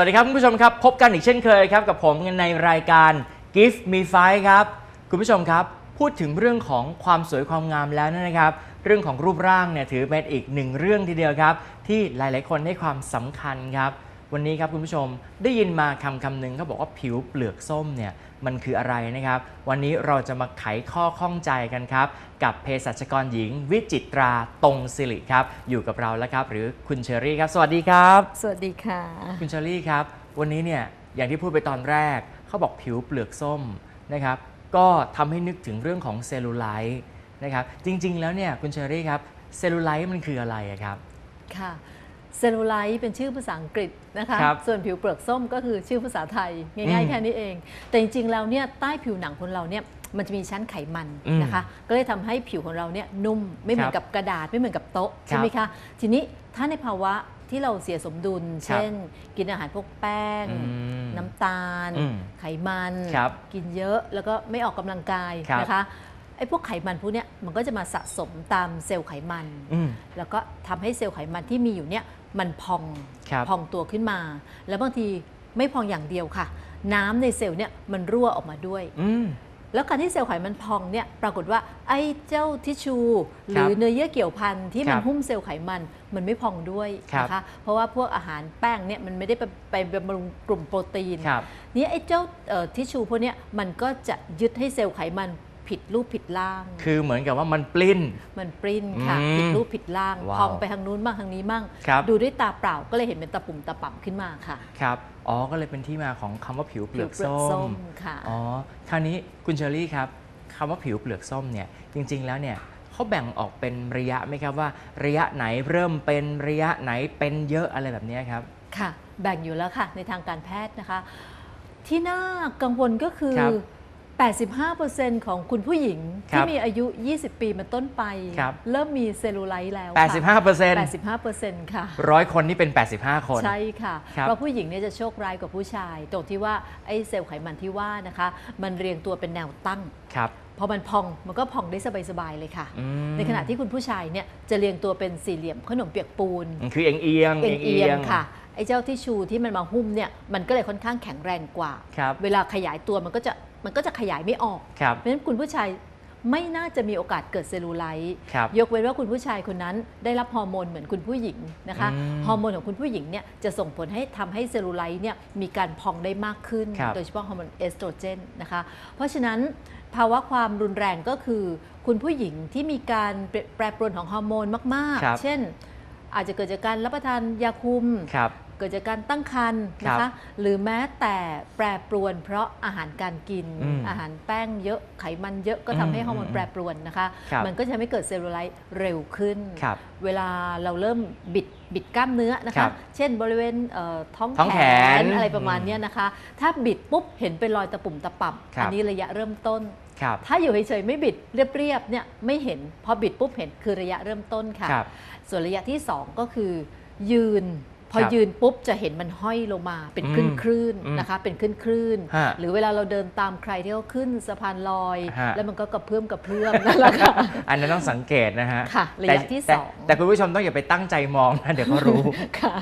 วัสดีครับคุณผู้ชมครับ พบกันอีกเช่นเคยครับกับผมในรายการ Give Me Five ครับ คุณผู้ชมครับ พูดถึงเรื่องของความสวยความงามแล้วนะครับ เรื่องของรูปร่างเนี่ยถือเป็นอีกหนึ่งเรื่องทีเดียวครับ ที่หลายๆ คนให้ความสำคัญครับ วันนี้ครับคุณผู้ชมได้ยินมาคำคำหนึ่งเขาบอกว่าผิวเปลือกส้มเนี่ยมันคืออะไรนะครับ วันนี้เราจะมาไขข้อข้องใจกันครับ กับเภสัชกรหญิง วิจิตราตรงสิริครับ อยู่กับเราแล้วครับ หรือคุณเชอรี่ครับสวัสดีครับ สวัสดีค่ะ คุณเชอรี่ครับ วันนี้เนี่ยอย่างที่พูดไปตอนแรกเขาบอกผิวเปลือกส้มนะครับ ก็ทำให้นึกถึงเรื่องของเซลลูไลท์นะครับ จริง ๆ แล้วเนี่ยคุณเชอรี่ครับเซลลูไลท์มันคืออะไรอะครับค่ะ เซลลูไลท์เป็นชื่อภาษาอังกฤษนะคะ ครับส่วนผิวเปลือกส้มก็คือชื่อภาษาไทยอืง่ายมๆแค่นี้เอง แต่จริงๆแล้วเนี่ยใต้ผิวหนังคนเราเนี่ยมันจะมีชั้นไขมันอืมนะคะ ก็เลยทำให้ผิวของเราเนี่ยนุ่มไม่เหมือครันบกับกระดาษไม่เหมือนกับโต๊ะครับใช่ไหมคะ ทีนี้ถ้าในภาวะที่เราเสียสมดุลเช่น กินอาหารพวกแป้ง อืมน้ำตาล อืมไขมัน ครับกินเยอะแล้วก็ไม่ออกกำลังกายครับนะคะ ไอ้พวกไขมันพวกเนี้ยมันก็จะมาสะสมตามเซลล์ไขมัน อืม แล้วก็ทำให้เซลล์ไขมันที่มีอยู่เนี่ยมันพองครับพองตัวขึ้นมา แล้วบางทีไม่พองอย่างเดียวค่ะ น้ำในเซลล์เนี่ยมันรั่วออกมาด้วย อืม แล้วการที่เซลล์ไขมันพองเนี่ยปรากฏว่าไอ้เจ้าทิชชูหครัรืบอเนื้อเยื่อเกี่ยวพันที่มัคนรับหุ้มเซลล์ไขมันมันไม่พองด้วยครับ นะคะเพราะว่าพวกอาหารแป้งเนี่ยมันไม่ได้ไปไปบำรุงกลุ่มโปรตีน ครับ นี่ไอ้เจ้าเอ่อทิชชูพวกเนี้ยมันก็จะยึดให้เซลล์ไขมัน ผิดรูปผิดร่าง คือเหมือนกับว่ามันปลิ้น มันปริ้นค่ะ อืมผิดรูปผิดร่างว้าวพองไปทางนู้นบ้างทางนี้บ้าง ครับ ดูด้วยตาเปล่าก็เลยเห็นเป็นตะปุ่มตะป่ำขึ้นมาค่ะครับอ๋อก็เลยเป็นที่มาของคำว่าผิวเปลือกผิวส้มค่ะ อ๋อคราวนี้คุณเชอรี่ครับคำว่าผิวเปลือกส้มเนี่ยจริง ๆ แล้วเนี่ยเขาแบ่งออกเป็นระยะไหมครับว่า ระยะไหนเริ่มเป็นระยะไหนเป็นเยอะอะไรแบบเนี้ยครับ ค่ะ แบ่งอยู่แล้วค่ะ ในทางการแพทย์นะคะ ที่น่ากังวลก็คือ ครับ 85%ของคุณผู้หญิงครัที่บมีอายุ 20 ปีเป็นต้นไป ครับเริ่มมีเซลลูไลท์แล้ว85เปอร์เซ็นต์85%ค่ะ ร้อยคนนี่เป็น 85 คน ใช่ค่ะ ครับเพราะผู้หญิงเนี่ยจะโชคร้ายกว่าผู้ชาย ตรงที่ว่าไอ้เซลล์ไขมันที่ว่านะคะ มันเรียงตัวเป็นแนวตั้ง ครับพอมันพองมันก็พองได้สบายๆเลยค่ะ อืมในขณะที่คุณผู้ชายเนี่ยจะเรียงตัวเป็นสี่เหลี่ยมขนมเปียกปูน คือเอียงเอียงเอียงๆค่ะ ไอ้เจ้าทิชชูที่มันมาหุ้มเนี่ยมันก็เลยค่อนข้างแข็งแรงกว่า ครับ เวลาขยายตัวมันก็จะ มันก็จะขยายไม่ออก ครับ เพราะฉะนั้นคุณผู้ชายไม่น่าจะมีโอกาสเกิดเซลลูไลท์ครับ ยกเว้นว่าคุณผู้ชายคนนั้นได้รับฮอร์โมนเหมือนคุณผู้หญิงนะคะอืมฮอร์โมนของคุณผู้หญิงเนี่ยจะส่งผลให้ทำให้เซลลูไลท์เนี่ยมีการพองได้มากขึ้น ครับ โดยเฉพาะฮอร์โมนเอสโตรเจนนะคะเพราะฉะนั้นภาวะความรุนแรงก็คือ คุณผู้หญิงที่มีการแปรปรวนของฮอร์โมนมากครับ ๆ เช่น อาจจะเกิดจากการรับประทานยาคุม ครับ เกิดจากการตั้งครรภ์นะครัคะบหรือแม้แต่แปรปรวน เพราะอาหารการกินอืมอาหารแป้งเยอะไขมันเยอะก็ทำให้อืมฮอร์โมนอืมแปรปรวนนะคะ ครับ มันก็จะทำให้เกิดเซลลูไลท์เร็วขึ้น ครับ เวลาเราเริ่มบิด บิดกล้ามเนื้อนะครัคะ บเช่นบริเวณเอ่อท้องท้องแขนอะไรประมาณเนี้ยนะคะ ถ้าบิดปุ๊บเห็นเป็นรอยตะปุ่มตะปับครับ อันี้ระยะเริ่มต้น ครับ ถ้าอยู่เฉยๆไม่บิดเรียบๆเนี่ยไม่เห็นพอบิดปุ๊บเห็นคือระยะเริ่มต้นค่ะ ครับ ส่วนระยะที่ 2 ก็คือ ยืน พอครับยืนปุ๊บจะเห็นมันห้อยลงมาเป็นคลื่นคลื่นๆอืมนะคะ เป็นคลื่นคลื่นๆฮะหรือเวลาเราเดินตามใครที่เขาขึ้นสะพานลอยฮะแล้วมันก็กระเพื่อมกระเพื่อมนั่นแหละค่ะอันนั้นต้องสังเกตนะฮะค่ะระยะแต่ที่แต่สองแต่คุณผู้ชมต้องอย่าไปตั้งใจมองนะเดี๋ยวเขารู้ค่ะ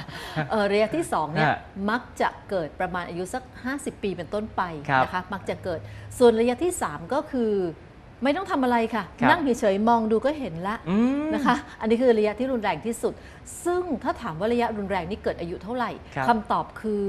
เอ่อระยะที่2เนี่ยฮะมักจะเกิดประมาณอายุสัก 50 ปีเป็นต้นไปครับนะคะมักจะเกิดส่วนระยะที่ 3 ก็คือ ไม่ต้องทำอะไรค่ะ ครับ นั่งเฉยๆมองดูก็เห็นละอืม นะคะ อันนี้คือระยะที่รุนแรงที่สุด ซึ่งถ้าถามว่าระยะรุนแรงนี่เกิดอายุเท่าไหร่ครับคำตอบคือ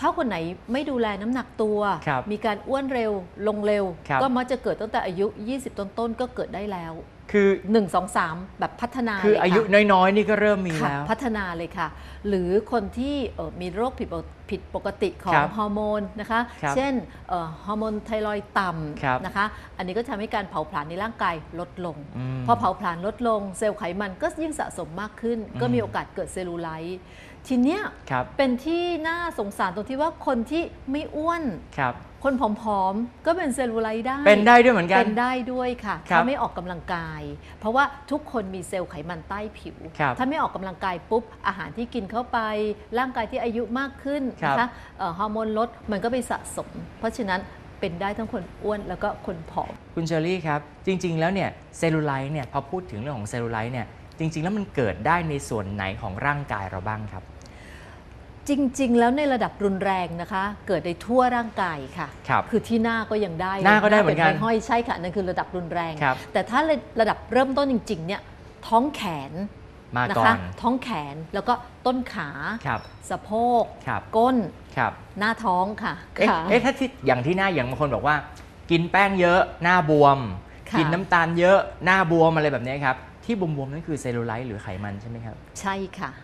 ถ้าคนไหนไม่ดูแลน้ำหนักตัว ครับมีการอ้วนเร็วลงเร็ว ครับ ก็มักจะเกิดตั้งแต่อายุ 20 ต้นๆก็เกิดได้แล้ว คือ1 2 3 แบบพัฒนาคือเลอายุค่ะน้อยๆ นี่ก็เริ่มมีค่ะแล้ว พัฒนาเลยค่ะ หรือคนที่เอ่อมีโรคผิดปกผิดปกติขอครังบฮอร์โมนนะคะ ครับเช่นเอ่อฮอร์โมนไทรอยด์ต่ครับำนะคะ อันนี้ก็ทำให้การเผาผลาญในร่างกายลดลงอืมพอเผาผลาญลดลงเซลล์ไขมันก็ยิ่งสะสมมากขึ้นอืมก็มีโอกาสเกิดเซลลูไลท์ ทีเนี้ยครับเป็นที่น่าสงสารตรงที่ว่าคนที่ไม่อ้วนครับคนผอมๆ ก็เป็นเซลลูไลท์ได้ เป็นได้ด้วยเหมือนกัน เป็นได้ด้วยค่ะครับถ้าไม่ออกกำลังกาย เพราะว่าทุกคนมีเซลล์ไขมันใต้ผิวครับถ้าไม่ออกกำลังกายปุ๊บ อาหารที่กินเข้าไป ร่างกายที่อายุมากขึ้นครับนะคะเอ่อฮอร์โมนลดมันก็ไปสะสม เพราะฉะนั้นเป็นได้ทั้งคนอ้วนแล้วก็คนผอม คุณเชอรี่ครับ จริง ๆ แล้วเนี่ยเซลลูไลท์เนี่ยพอพูดถึงเรื่องของเซลลูไลท์เนี่ยจริง ๆ แล้วมันเกิดได้ในส่วนไหนของร่างกายเราบ้างครับ จริง ๆ แล้วในระดับรุนแรงนะคะ เกิดในทั่วร่างกายค่ะครับคือที่หน้าก็ยังได้หน้าก็ได้เหมือนกันป็ห้อยใช่ค่ะนั่นคือระดับรุนแรงครับแต่ถ้าระดับเริ่มต้นจริง ๆ เนี่ยท้องแขนมานะก่อคะนท้องแขนแล้วก็ต้นขาครับสะโพกครับก้นครับหน้าท้องค่ะเอ๊ะค่ะเอ๊ะถ้าที่อย่างที่หน้าอย่างบางคนบอกว่า กินแป้งเยอะหน้าบวมค่ะกินน้ำตาลเยอะหน้าบวมอะไรแบบนี้ครับที่บวมๆนั่นคือเซลลูไลท์หรือไขมันใช่ไหมครับ ใช่ค่ะอ๋อ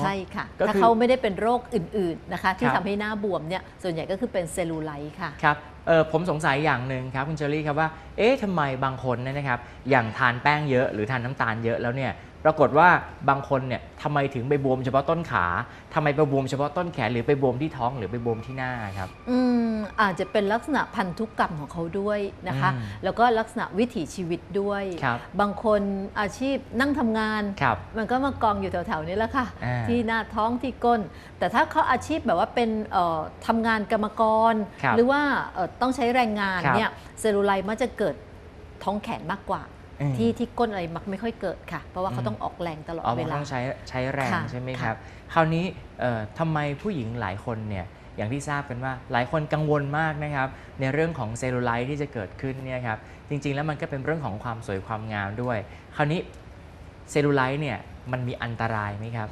ใช่ค่ะก็คือถ้าเขาไม่ได้เป็นโรคอื่น ๆ นะคะ ที่ครับทำให้หน้าบวมเนี่ยส่วนใหญ่ก็คือเป็นเซลลูไลท์ค่ะ ครับเออผมสงสัยอย่างหนึ่งครับคุณเชอรี่ครับว่า เอ๊ะทำไมบางคนเนี่ยนะครับ อย่างทานแป้งเยอะหรือทานน้ำตาลเยอะแล้วเนี่ย ปรากฏว่าบางคนเนี่ยทำไมถึงไปบวมเฉพาะต้นขาทำไมไปบวมเฉพาะต้นแขนหรือไปบวมที่ท้องหรือไปบวมที่หน้าครับ อืมอาจจะเป็นลักษณะพันธุกรรมของเขาด้วยนะคะ อืมแล้วก็ลักษณะวิถีชีวิตด้วยครับบางคนอาชีพนั่งทำงาน ครับ มันก็มากองอยู่แถวๆนี้แหละค่ะ อ่าที่หน้าท้องที่ก้น แต่ถ้าเขาอาชีพแบบว่าเป็นเอ่อทำงานกรรมกร ครับหรือว่าเอ่อต้องใช้แรงงานครับเนี่ยเซลลูไลท์มักจะเกิดท้องแขนมากกว่าอืม ที่ที่ก้นอะไรมักไม่ค่อยเกิดค่ะ เพราะว่าเขาอืมต้องออกแรงตลอดอ๋อเวมันลาต้องใช้ใช้แรงค่ะใช่ไหมค่ะครับ คราวนี้เอ่อทำไมผู้หญิงหลายคนเนี่ยอย่างที่ทราบกันว่าหลายคนกังวลมากนะครับ ในเรื่องของเซลลูไลท์ที่จะเกิดขึ้นเนี่ยครับจริง ๆ แล้วมันก็เป็นเรื่องของความสวยความงามด้วย คราวนี้เซลลูไลท์เนี่ยมันมีอันตรายไหมครับ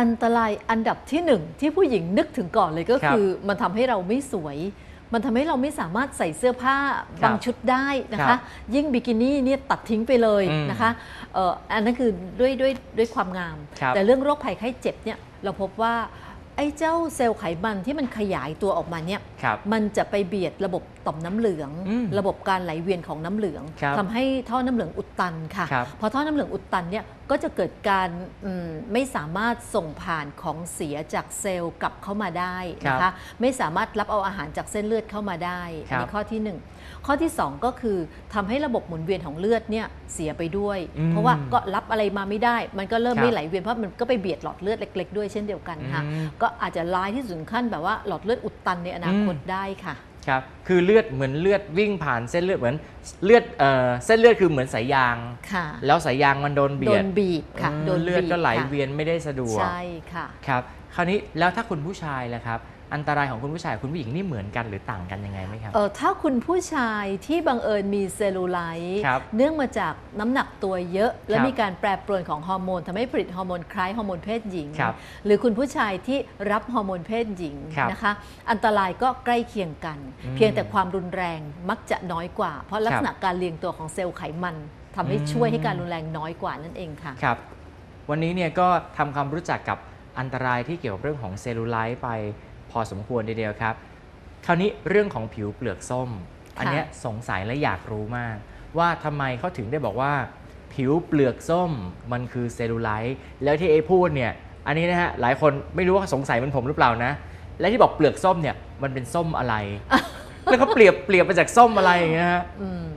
อันตรายอันดับที่หนึ่งที่ผู้หญิงนึกถึงก่อนเลยก็ครับคือมันทำให้เราไม่สวย มันทำให้เราไม่สามารถใส่เสื้อผ้าครับบางชุดได้นะครัคะบยิ่งบิกินี่เนี่ยตัดทิ้งไปเลยอืมนะคะเอ่ออันนั้นคือด้วยด้วยด้วยความงามครับแต่เรื่องโรคภัยไข้เจ็บเนี่ยเราพบว่าไอ้เจ้าเซลล์ไขมันที่มันขยายตัวออกมาเนี่ยครับมันจะไปเบียดระบบต่อมน้ำเหลืองอืมระบบการไหลเวียนของน้ำเหลืองครับทำให้ท่อน้ำเหลืองอุดตันค่ะครับพอท่อน้ำเหลืองอุดตันเนี่ย ก็จะเกิดการอืมไม่สามารถส่งผ่านของเสียจากเซลล์กลับเข้ามาได้นะครัคะบไม่สามารถรับเอาอาหารจากเส้นเลือดเข้ามาได้อันครันี้บข้อที่หนึ่งข้อที่สองก็คือทำให้ระบบหมุนเวียนของเลือดเนี่ยเสียไปด้วยอืมเพราะว่าก็รับอะไรมาไม่ได้ มันก็เริ่มครับไม่ไหลเวียนเพราะมันก็ไปเบียดหลอดเลือดเล็ก ๆ ด้วยเช่นเดียวกันค่ะอืมก็อาจจะร้ายที่สุดถึงขั้นแบบว่าหลอดเลือดอุดตันในอนาคตอืมได้ค่ะ ครับคือเลือดเหมือนเลือดวิ่งผ่านเส้นเลือดเหมือนเลือดเอ่อเส้นเลือดคือเหมือนสายยาง ค่ะ แล้วสายยางมันโดนโดเบียดนบีบค่ะอืมโดนเลือดบีบก็ไหลค่ะเวียนไม่ได้สะดวกใช่ค่ะ ครับคราวนี้แล้วถ้าคุณผู้ชายล่ะครับ อันตรายของคุณผู้ชายกับคุณผู้หญิงนี่เหมือนกันหรือต่างกันยังไงไหมครับ เออถ้าคุณผู้ชายที่บังเอิญมีเซลลูไลท์ครับเนื่องมาจากน้ำหนักตัวเยอะ และครับมีการแปรปรวนของฮอร์โมนทำให้ผลิตฮอร์โมนคล้ายฮอร์โมนเพศหญิง ครับหรือคุณผู้ชายที่รับฮอร์โมนเพศหญิงครับนะคะ อันตรายก็ใกล้เคียงกัน อืมเพียงแต่ความรุนแรงมักจะน้อยกว่า เพราะลักษณะการเรียงตัวของเซลล์ไขมันทำให้อืม ช่วยให้การรุนแรงน้อยกว่านั่นเองค่ะ ครับ วันนี้เนี่ยก็ทำความรู้จักกับอันตรายที่เกี่ยวกับเรื่องของเซลลูไลท์ไป พอสมควรทีเดียวครับ คราวนี้เรื่องของผิวเปลือกส้ม อันเนี้ยสงสัยและอยากรู้มาก ว่าทำไมเขาถึงได้บอกว่า ผิวเปลือกส้มมันคือเซลลูไลท์แล้วที่เอพูดเนี่ยอันนี้นะฮะหลายคนไม่รู้ว่าสงสัยเหมันผมหรือเปล่านะ และที่บอกเปลือกส้มเนี่ยมันเป็นส้มอะไร แล้วเขาเปรียบเปรียบมาจากส้มอะไรอย่างเงี้ยฮะ อืม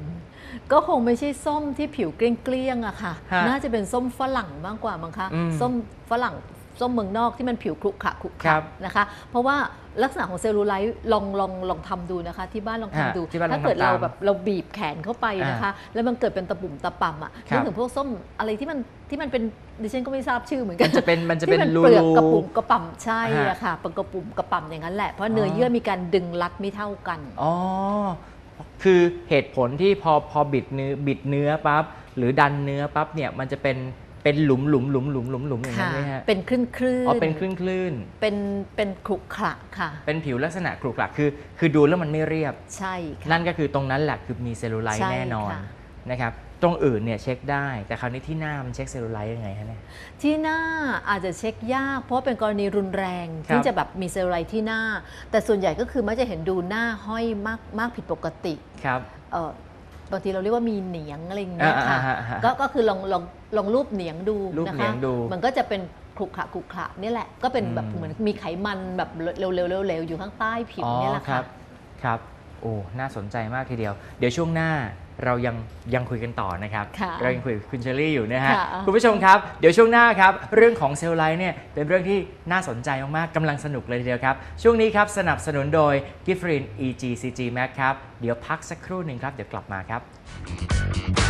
ก็คงไม่ใช่ส้มที่ผิวเกลี้ยงๆอะค่ะ ฮะน่าจะเป็นส้มฝรั่งมากกว่ามั้งคะ อืม ส้มฝรั่ง ส้มเมืองนอกที่มันผิวครุขระครุคขรัระบนะคะ เพราะว่าลักษณะของเซลลูไลท์ลองลองลองทำดูนะคะ ที่บ้านลองทำฮะดูที่บ้านลองถ้าเกิดทำตามเราแบบเราบีบแขนเข้าไปนะคะ แล้วมันเกิดเป็นตะปุ่มตะป่ำอะครับนึกถึงพวกส้มอะไรที่มันที่มันเป็นดิฉันก็ไม่ทราบชื่อเหมือนกัมันนจะเป็นมันจะเป็นที่รูเปลือกรูกระปุ่มกระป่ำใช่ฮะอะค่ะเป็นกระปุ่มกระป่ำอย่างนั้นแหละเพราะเนื้อออเยื่อมีการดึงรัดไม่เท่ากันอ๋อคือเหตุผลที่พอพอบิดเนื้อบิดเนื้อปั๊บหรือดันเนื้อปั๊บเนี่ยมันจะเป็น เป็นหลุมหลุมหลุมหลุมหลุมหลุมอย่างนั้ค่ะนไหมฮะเป็นคลื่นคลื่นอ๋อเป็นคลื่นคลื่นเป็นเป็นขรุขระค่ะ เป็นผิวลักษณะขรุขระคือคือดูแล้วมันไม่เรียบ ใช่ค่ะนั่นก็คือตรงนั้นแหละคือมีเซลลูไลท์ใช่แน่นอนค่ะนะครับตรงอื่นเนี่ยเช็คได้ แต่คราวนี้ที่หน้ามันเช็คเซลลูไลท์ยังไงฮะเนี่ยที่หน้าอาจจะเช็คยาก เพราะเป็นกรณีรุนแรงครับที่จะแบบมีเซลลูไลท์ที่หน้า แต่ส่วนใหญ่ก็คือมักจะเห็นดูหน้าห้อยมากมากผิดปกติครับเอ่อ บางทีเราเรียกว่ามีเหนียงอะไรอย่างเงี้ยอ่าค่ะอ่าอ่าก็ก็คือลองลองลองรูปเหนียงดูรูปนะเหนีคะยงดูมันก็จะเป็นขรุขระขรุขระนี่แหละ ก็เป็นแบบอืมเหมือนมีไขมันแบบเร็วๆเร็วๆอยู่ข้างใต้ผิวเนี่ยแหละครัค่ะบครับ โอ้ น่าสนใจมากทีเดียว เดี๋ยวช่วงหน้า เรายังยังคุยกันต่อนะครับค่ะเรายังคุยกับคุณเชอรี่อยู่นะฮะค่ะคุณผู้ชมครับ เดี๋ยวช่วงหน้าครับ เรื่องของเซลล์ไลท์เนี่ยเป็นเรื่องที่น่าสนใจมากๆกำลังสนุกเลยทีเดียวครับ ช่วงนี้ครับสนับสนุนโดย g i f r i n EGCG Max ครับ เดี๋ยวพักสักครู่หนึ่งครับ เดี๋ยวกลับมาครับ